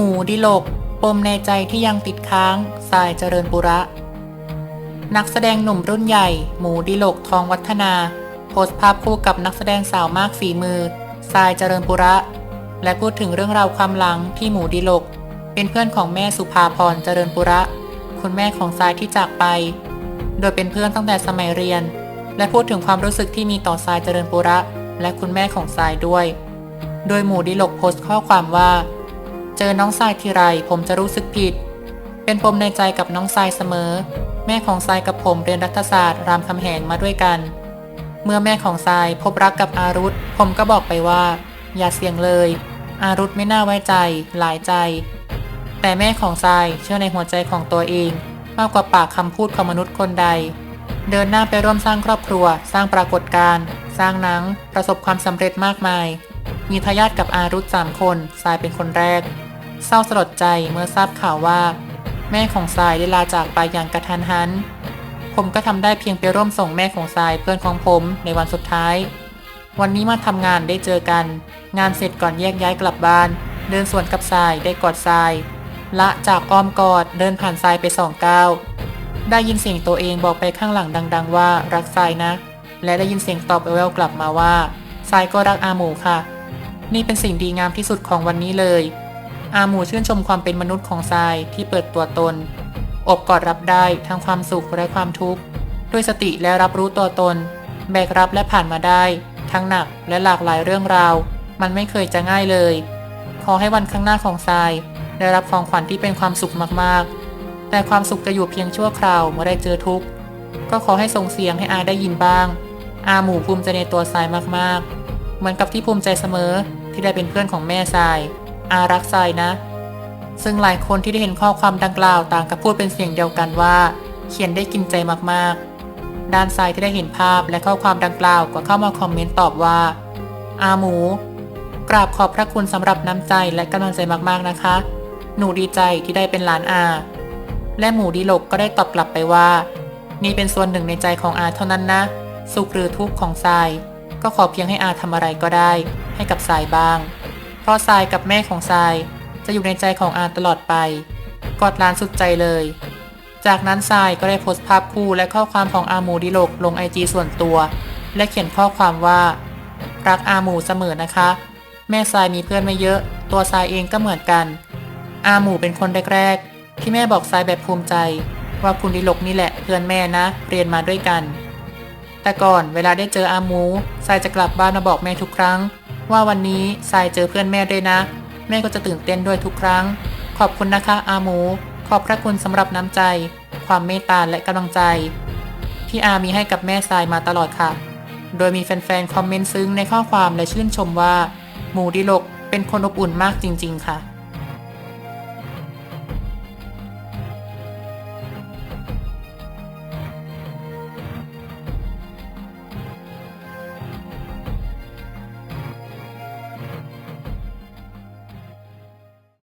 มูดิลก ปมในใจที่ยังติดค้างสายเจริญปุระ นักแสดงหนุ่มรุ่นใหญ่ หมูดิลกทองวัฒนา โพสต์ภาพคู่กับนักแสดงสาวมากฝีมือทรายเจริญปุระ และพูดถึงเรื่องราวความหลังที่หมูดิลก เป็นเพื่อนของแม่สุภาพรเจริญปุระ คุณแม่ของทรายที่จากไป โดยเป็นเพื่อนตั้งแต่สมัยเรียน และพูดถึงความรู้สึกที่มีต่อทรายเจริญปุระ และคุณแม่ของทรายด้วย โดยหมูดิลกโพสต์ข้อความว่า เจอน้องทรายทีไร ผมจะรู้สึกผิด เป็นปมในใจกับน้องทรายเสมอ แม่ของทรายกับผมเรียนรัฐศาสตร์รามคำแหงมาด้วยกัน เมื่อแม่ของทรายพบรักกับอารุธ ผมก็บอกไปว่า อย่าเสี่ยงเลย อารุธไม่น่าไว้ใจ หลายใจ แต่แม่ของทรายเชื่อในหัวใจของตัวเอง มากกว่าปากคำพูดของมนุษย์คนใด เดินหน้าไปร่วมสร้างครอบครัว สร้างปรากฏการณ์สร้างหนัง ประสบความสำเร็จมากมายมีทายาทกับอารุธสามคนทรายเป็นคนแรก เศร้าสลดใจเมื่อทราบข่าวว่า แม่ของทรายได้ลาจากไปอย่างกระทันหัน ผมก็ทำได้เพียงไปร่วมส่งแม่ของทรายเพื่อนของผมในวันสุดท้าย วันนี้มาทำงานได้เจอกัน งานเสร็จก่อนแยกย้ายกลับบ้าน เดินสวนกับทรายได้กอดทราย ละจากอ้อมกอดเดินผ่านทรายไปสองก้าวได้ยินเสียงตัวเองบอกไปข้างหลังดัง ๆ ว่ารักทรายนะ และได้ยินเสียงตอบแววกลับมาว่าทรายก็รักอาหมูค่ะ นี่เป็นสิ่งดีงามที่สุดของวันนี้เลย อาหมูชื่นชมความเป็นมนุษย์ของทรายที่เปิดตัวตน อบกอดรับได้ทั้งความสุขและความทุกข์ด้วยสติและรับรู้ตัวตน แบกรับและผ่านมาได้ ทั้งหนักและหลากหลายเรื่องราว มันไม่เคยจะง่ายเลย ขอให้วันข้างหน้าของทรายได้รับของขวัญที่เป็นความสุขมากๆ แต่ความสุขจะอยู่เพียงชั่วคราวเมื่อได้เจอทุกข์ก็ขอให้ส่งเสียงให้อาได้ยินบ้าง อาหมูภูมิใจในตัวทรายมากๆ เหมือนกับที่ภูมิใจเสมอที่ได้เป็นเพื่อนของแม่ทราย อารักทรายนะ ซึ่งหลายคนที่ได้เห็นข้อความดังกล่าวต่างกับพูดเป็นเสียงเดียวกันว่า เขียนได้กินใจมากๆ ด้านซ้ายที่ได้เห็นภาพและข้อความดังกล่าวก็เข้ามาคอมเมนต์ตอบว่า อาหมู กราบขอบพระคุณสำหรับน้ำใจและกำลังใจมากๆนะคะ หนูดีใจที่ได้เป็นหลานอา และหมูดีหลกก็ได้ตอบกลับไปว่า นี่เป็นส่วนหนึ่งในใจของอาเท่านั้นนะสุขหรือทุกข์ของทราย ก็ขอเพียงให้อาทำอะไรก็ได้ ให้กับทรายบ้าง พราะทรายกับแม่ของทรายจะอยู่ในใจของอาตลอดไป กอดหลานสุดใจเลย จากนั้นทรายก็ได้โพสต์ภาพคู่และข้อความของอาหมูดิโลกลงไอจีส่วนตัว และเขียนข้อความว่า รักอาหมูเสมอนะคะ แม่ทรายมีเพื่อนไม่เยอะ ตัวทรายเองก็เหมือนกัน อาหมูเป็นคนแรกๆที่แม่บอกทรายแบบภูมิใจ ว่าคุณดิโลกนี่แหละเพื่อนแม่นะ เรียนมาด้วยกัน แต่ก่อนเวลาได้เจออาหมูทรายจะกลับบ้านมาบอกแม่ทุกครั้ง ว่าวันนี้ทรายเจอเพื่อนแม่ด้วยนะ แม่ก็จะตื่นเต้นด้วยทุกครั้ง ขอบคุณนะคะอาหมู ขอบพระคุณสำหรับน้ำใจ ความเมตตาและกำลังใจ ที่อามีให้กับแม่ทรายมาตลอดค่ะ โดยมีแฟนๆคอมเมนต์ซึ้งในข้อความและชื่นชมว่า หมูดิลกเป็นคนอบอุ่นมากจริง ๆ ค่ะ